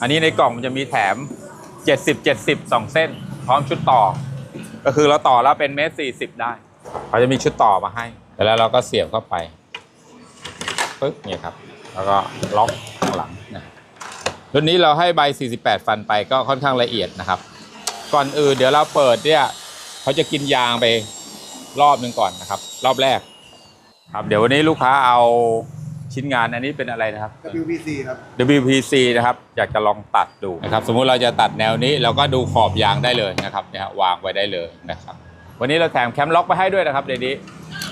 อันนี้ในกล่องมันจะมีแถม 70 70สองเส้น พร้อมชุดต่อ ก็คือเราต่อแล้วเป็นเมตรสี่สิบได้เขาจะมีชุดต่อมาให้ แล้วเราก็เสียบเข้าไปปึ๊บเนี่ยครับ แล้วก็ล็อกข้างหลังนะรุ่นนี้เราให้ใบ 48 ฟันไปก็ค่อนข้างละเอียดนะครับ ก่อนอื่นเดี๋ยวเราเปิดเนี่ยเขาจะกินยางไปรอบหนึ่งก่อนนะครับ รอบแรก ครับ เดี๋ยววันนี้ลูกค้าเอา ชิ้นงานอันนี้เป็นอะไรนะครับ WPC ครับ WPC นะครับอยากจะลองตัดดูนะครับ สมมุติเราจะตัดแนวนี้เราก็ดูขอบยางได้เลยนะครับเนี่ยฮะวางไว้ได้เลยนะครับ วันนี้เราแถมแคมล็อกไปให้ด้วยนะครับเดี๋ยวนี้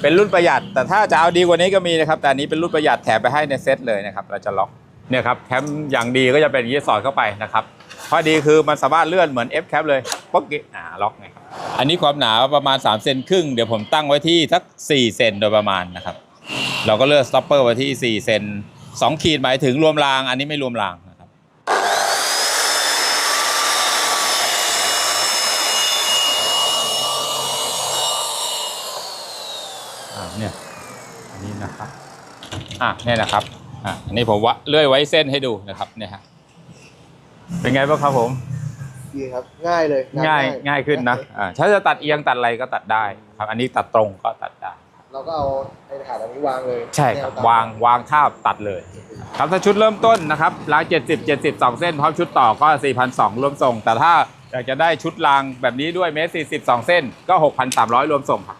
เป็นรุ่นประหยัด แต่ถ้าจะเอาดีกว่านี้ก็มีนะครับ แต่อันนี้เป็นรุ่นประหยัดแถมไปให้ในเซตเลยนะครับ เราจะล็อกเนี่ยครับแคมอย่างดีก็จะเป็นอยางนี้สอดเข้าไปนะครับข้อดีคือมันสามารถเลื่อนเหมือน F แคปเลยป๊อกกี้อ่าล็อกไงครับอันนี้ความหนาประมาณ3เซนครึ่งเดี๋ยวผมตั้งไว้ที่สัก4เซนโดยประมาณนะครับ เราก็เลือกสต็อปเปอร์ไว้ที่ 4 เซน2 ขีดหมายถึงรวมราง อันนี้ไม่รวมรางนะครับ อ่าเนี่ย อันนี้นะครับ อะเนี่ยนะครับ อะอันนี้ผมวะเลื่อยไว้เส้นให้ดูนะครับ เนี่ยฮะ เป็นไงบ้างครับผม ดีครับ ง่ายเลยง่ายง่ายขึ้นนะ อ่าถ้าจะตัดเอียงตัดอะไรก็ตัดได้ครับ อันนี้ตัดตรงก็ตัดได้ เราก็เอาไอ้ถาดอันนี้วางเลยใช่ครับแนตมวางวางท่าบตัดเลย ครับถ้าชุดเริ่มต้นนะครับราง70 70 2 เส้นพร้อมชุดต่อก็4,200รวมส่ง แต่ถ้าอยากจะได้ชุดรางแบบนี้ด้วยเมตร40 2 เส้นก็ 6,300 รวมส่งครับ